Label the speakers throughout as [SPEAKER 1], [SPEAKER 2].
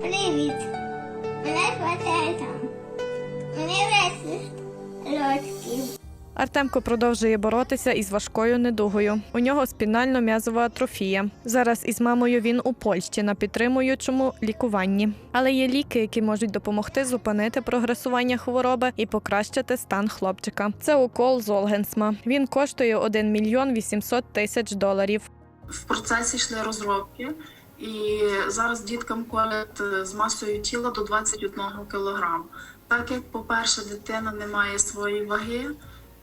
[SPEAKER 1] Привіт. Мене звати Артем. Мені 10 років.
[SPEAKER 2] Артемко продовжує боротися із важкою недугою. У нього спінально-м'язова атрофія. Зараз із мамою він у Польщі на підтримуючому лікуванні. Але є ліки, які можуть допомогти зупинити прогресування хвороби і покращити стан хлопчика. Це укол Золгенсма. Він коштує 1 мільйон 800 тисяч доларів.
[SPEAKER 3] в процесі йшли розробки, і зараз діткам колять е, з масою тіла до 21 кг. Так як, по-перше, дитина не має своєї ваги,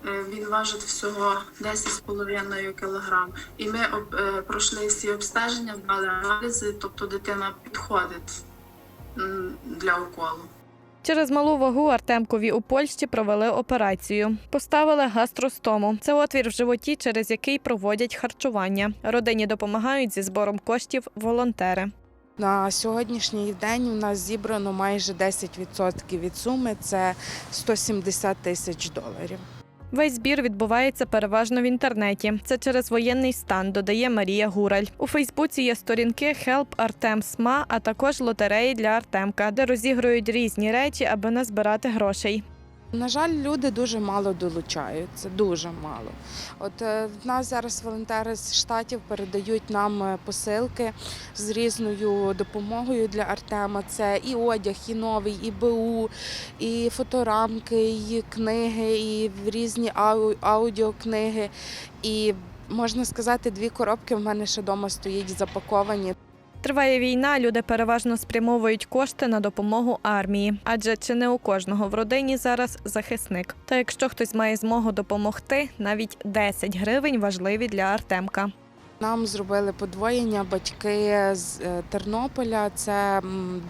[SPEAKER 3] е, він важить всього 10,5 кг. І ми е, пройшли всі обстеження, дали аналізи, тобто дитина підходить для уколу.
[SPEAKER 2] Через малу вагу Артемкові у Польщі провели операцію. Поставили гастростому. Це отвір в животі, через який проводять харчування. Родині допомагають зі збором коштів волонтери.
[SPEAKER 4] На сьогоднішній день у нас зібрано майже 10% від суми це 170 тисяч доларів.
[SPEAKER 2] Весь збір відбувається переважно в інтернеті. Це через воєнний стан, додає Марія Гураль. У Фейсбуці є сторінки Help Артем СМА, а також лотереї для Артемка, де розігрують різні речі, аби назбирати грошей.
[SPEAKER 4] На жаль, люди дуже мало долучаються, дуже мало. От е, в нас зараз волонтери з штатів передають нам е, посилки з різною допомогою для Артема. Це і одяг, і новий, і БУ, і фоторамки, і книги, і різні ау- аудіокниги. І можна сказати, дві коробки в мене ще вдома стоїть запаковані.
[SPEAKER 2] Триває війна, люди переважно спрямовують кошти на допомогу армії, адже чи не у кожного в родині зараз захисник. Та якщо хтось має змогу допомогти, навіть 10 гривень важливі для Артемка.
[SPEAKER 4] Нам зробили подвоєння батьки з е, Тернополя. Це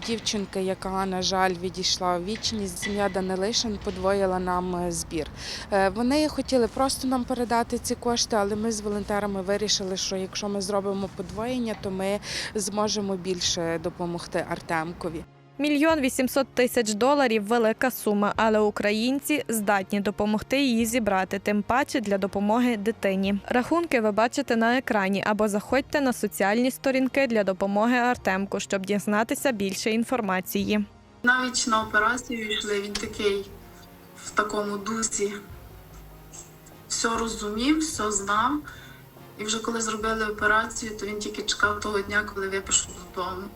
[SPEAKER 4] дівчинка, яка, на жаль, відійшла у вічність. Сім'я Данилишин подвоїла нам е, збір. Е, Вони хотіли просто нам передати ці кошти, але ми з волонтерами вирішили, що якщо ми зробимо подвоєння, то ми зможемо більше допомогти Артемкові.
[SPEAKER 2] Мільйон вісімсот тисяч доларів велика сума, але українці здатні допомогти її зібрати, тим паче для допомоги дитині. Рахунки ви бачите на екрані або заходьте на соціальні сторінки для допомоги Артемку, щоб дізнатися більше інформації.
[SPEAKER 3] Навіть на операцію йшли, він такий в такому дусі. Все розумів, все знав. І вже коли зробили операцію, то він тільки чекав того дня, коли випишу додому.